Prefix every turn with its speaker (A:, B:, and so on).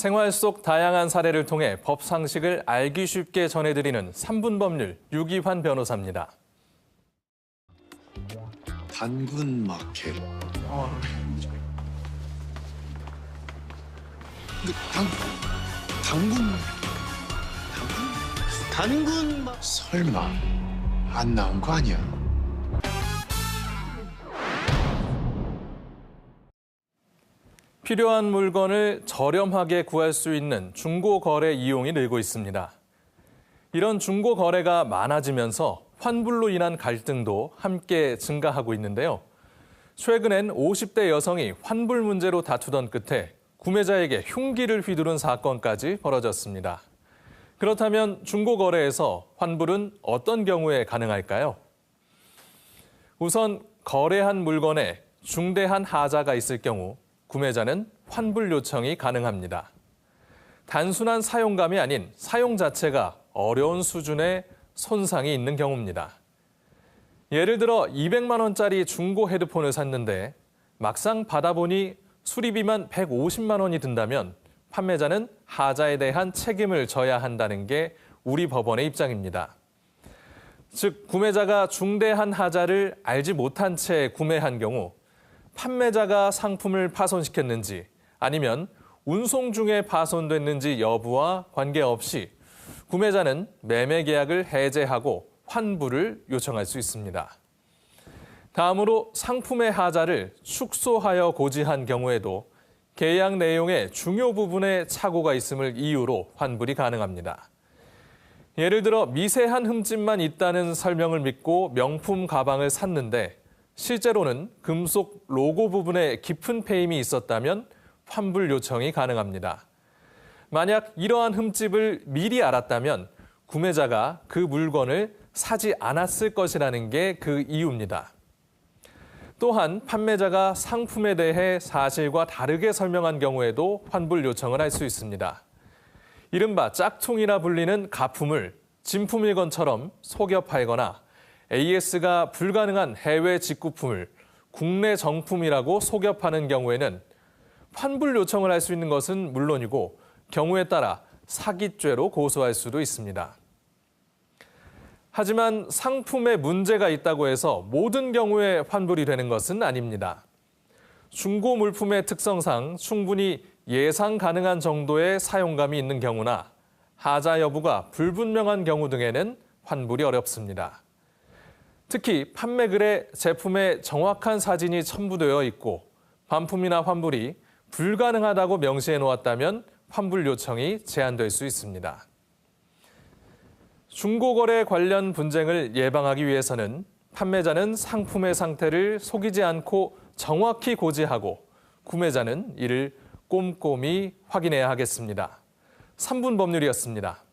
A: 생활 속 다양한 사례를 통해 법 상식을 알기 쉽게 전해드리는 3분 법률 유기환 변호사입니다.
B: 단군 마켓. 근데 당 당군 당군
C: 단군 마...
B: 설마 안 나온 거 아니야?
A: 필요한 물건을 저렴하게 구할 수 있는 중고 거래 이용이 늘고 있습니다. 이런 중고 거래가 많아지면서 환불로 인한 갈등도 함께 증가하고 있는데요. 최근엔 50대 여성이 환불 문제로 다투던 끝에 구매자에게 흉기를 휘두른 사건까지 벌어졌습니다. 그렇다면 중고 거래에서 환불은 어떤 경우에 가능할까요? 우선 거래한 물건에 중대한 하자가 있을 경우 구매자는 환불 요청이 가능합니다. 단순한 사용감이 아닌 사용 자체가 어려운 수준의 손상이 있는 경우입니다. 예를 들어 200만 원짜리 중고 헤드폰을 샀는데 막상 받아보니 수리비만 150만 원이 든다면 판매자는 하자에 대한 책임을 져야 한다는 게 우리 법원의 입장입니다. 즉 구매자가 중대한 하자를 알지 못한 채 구매한 경우 판매자가 상품을 파손시켰는지 아니면 운송 중에 파손됐는지 여부와 관계없이 구매자는 매매 계약을 해제하고 환불을 요청할 수 있습니다. 다음으로 상품의 하자를 축소하여 고지한 경우에도 계약 내용의 중요 부분에 착오가 있음을 이유로 환불이 가능합니다. 예를 들어 미세한 흠집만 있다는 설명을 믿고 명품 가방을 샀는데 실제로는 금속 로고 부분에 깊은 페임이 있었다면 환불 요청이 가능합니다. 만약 이러한 흠집을 미리 알았다면 구매자가 그 물건을 사지 않았을 것이라는 게 그 이유입니다. 또한 판매자가 상품에 대해 사실과 다르게 설명한 경우에도 환불 요청을 할 수 있습니다. 이른바 짝퉁이라 불리는 가품을 진품일건처럼 속여 팔거나 AS가 불가능한 해외 직구품을 국내 정품이라고 속여 파는 경우에는 환불 요청을 할 수 있는 것은 물론이고 경우에 따라 사기죄로 고소할 수도 있습니다. 하지만 상품에 문제가 있다고 해서 모든 경우에 환불이 되는 것은 아닙니다. 중고 물품의 특성상 충분히 예상 가능한 정도의 사용감이 있는 경우나 하자 여부가 불분명한 경우 등에는 환불이 어렵습니다. 특히 판매글에 제품의 정확한 사진이 첨부되어 있고 반품이나 환불이 불가능하다고 명시해 놓았다면 환불 요청이 제한될 수 있습니다. 중고거래 관련 분쟁을 예방하기 위해서는 판매자는 상품의 상태를 속이지 않고 정확히 고지하고 구매자는 이를 꼼꼼히 확인해야 하겠습니다. 3분 법률이었습니다.